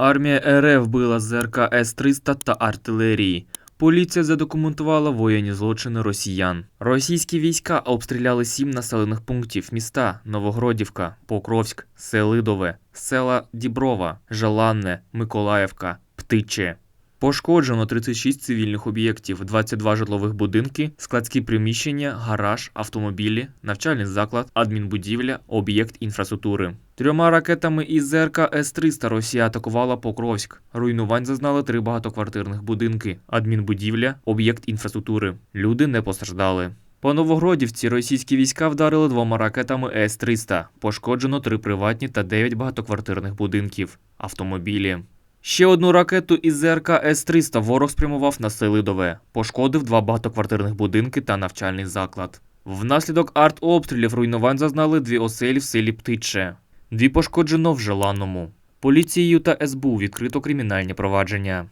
Армія РФ била з РК С-300 та артилерії. Поліція задокументувала воєнні злочини росіян. Російські війська обстріляли сім населених пунктів міста Новогродівка, Покровськ, Селидове, села Діброва, Желанне, Миколаївка, Птиче. Пошкоджено 36 цивільних об'єктів, 22 житлових будинки, складські приміщення, гараж, автомобілі, навчальний заклад, адмінбудівля, об'єкт інфраструктури. Трьома ракетами із ЗРК С-300 Росія атакувала Покровськ. Руйнувань зазнали три багатоквартирних будинки, адмінбудівля, об'єкт інфраструктури. Люди не постраждали. По Новогродівці російські війська вдарили двома ракетами С-300. Пошкоджено три приватні та дев'ять багатоквартирних будинків, автомобілі. Ще одну ракету із ЗРК С-300 ворог спрямував на Селидове. Пошкодив два багатоквартирних будинки та навчальний заклад. Внаслідок артобстрілів руйнувань зазнали дві оселі в селі Птиче. Дві пошкоджено в Желаному. Поліцією та СБУ відкрито кримінальні провадження.